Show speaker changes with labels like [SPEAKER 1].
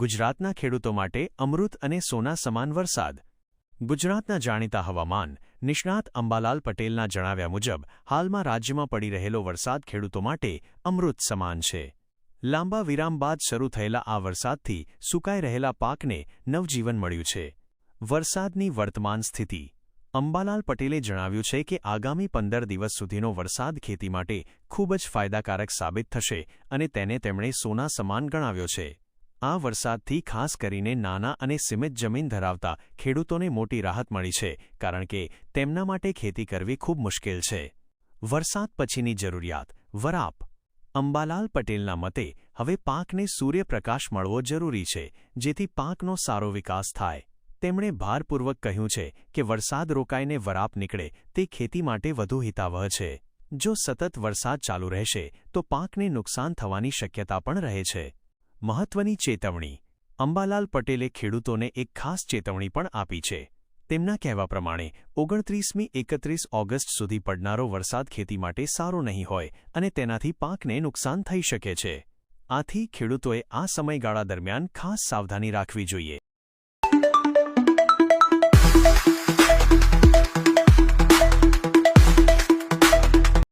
[SPEAKER 1] ગુજરાતના ખેડૂતો માટે અમૃત અને સોના સમાન વરસાદ. ગુજરાતના જાણીતા હવામાન નિષ્ણાત અંબાલાલ પટેલના જણાવ્યા મુજબ, હાલમાં રાજ્યમાં પડી રહેલો વરસાદ ખેડૂતો માટે અમૃત સમાન છે. લાંબા વિરામ બાદ શરૂ થયેલા આ વરસાદથી સુકાઈ રહેલા પાકને નવજીવન મળ્યું છે. વરસાદની વર્તમાન સ્થિતિ. અંબાલાલ પટેલે જણાવ્યું છે કે આગામી પંદર દિવસ સુધીનો વરસાદ ખેતી માટે ખૂબ જ ફાયદાકારક સાબિત થશે અને તેને તેમણે સોના સમાન ગણાવ્યો છે. આ વરસાદથી ખાસ કરીને નાના અને સીમિત જમીન ધરાવતા ખેડૂતોને મોટી રાહત મળી છે, કારણ કે તેમના માટે ખેતી કરવી ખૂબ મુશ્કેલ છે. વરસાદ પછીની જરૂરિયાત, વરાપ. અંબાલાલ પટેલના મતે, હવે પાકને સૂર્યપ્રકાશ મળવો જરૂરી છે, જેથી પાકનો સારો વિકાસ થાય. તેમણે ભારપૂર્વક કહ્યું છે કે વરસાદ રોકાઈને વરાપ નીકળે, તે ખેતી માટે વધુ હિતાવહ છે. જો સતત વરસાદ ચાલુ રહેશે, તો પાકને નુકસાન થવાની શક્યતા પણ રહે છે. મહત્વની ચેતવણી. અંબાલાલ પટેલે ખેડૂતોને એક ખાસ ચેતવણી પણ આપી છે. તેમના કહેવા પ્રમાણે, ઓગણત્રીસમી એકત્રીસ ઓગસ્ટ સુધી પડનારો વરસાદ ખેતી માટે સારો નહીં હોય અને તેનાથી પાકને નુકસાન થઈ શકે છે. આથી ખેડૂતોએ આ સમયગાળા દરમિયાન ખાસ સાવધાની રાખવી જોઈએ.